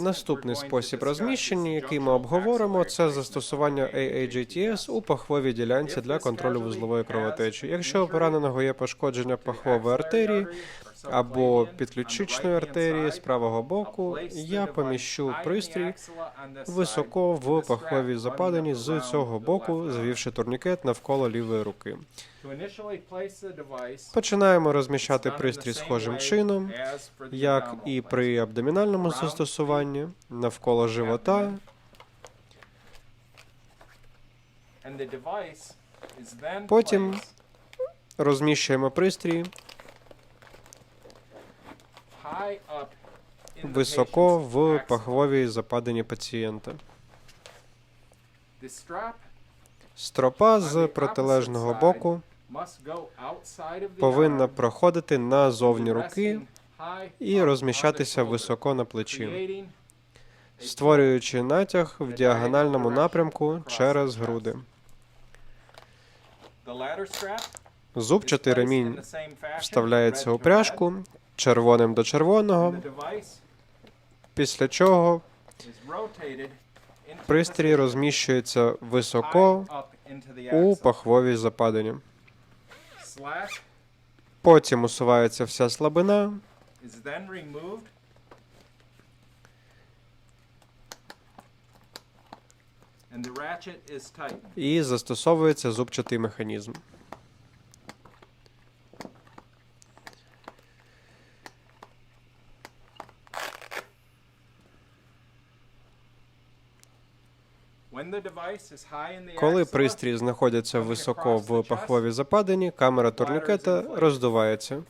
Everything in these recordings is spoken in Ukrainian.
Наступний спосіб розміщення, який ми обговоримо, це застосування AAGTS у пахвовій ділянці для контролю вузлової кровотечі. Якщо у пораненого є пошкодження пахвової артерії або підключичної артерії з правого боку, я поміщу пристрій високо в пахвовій западині з цього боку, завівши турнікет навколо лівої руки. Починаємо розміщати пристрій схожим чином, як і при абдомінальному застосуванні, навколо живота. Потім Розміщуємо пристрій високо в пахвовій западині пацієнта. Стропа з протилежного боку повинна проходити назовні руки і розміщатися високо на плечі, створюючи натяг в діагональному напрямку через груди. Зубчатий ремінь вставляється у пряжку червоним до червоного, після чого пристрій розміщується високо у пахвовій западині. Потім усувається вся слабина, і застосовується зубчатий механізм. Коли пристрій знаходиться високо в пахвовій западині, камера турнікета роздувається.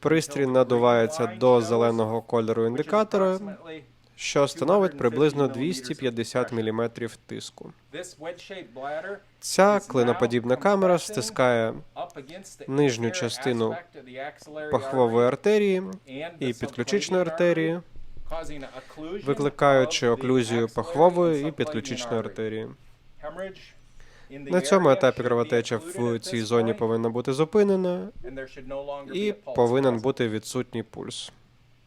Пристрій надувається до зеленого кольору індикатора, що становить приблизно 250 мм тиску. Ця клиноподібна камера стискає нижню частину пахвової артерії і підключичної артерії, викликаючи оклюзію пахвової і підключичної артерії. На цьому етапі кровотеча в цій зоні повинна бути зупинена і повинен бути відсутній пульс.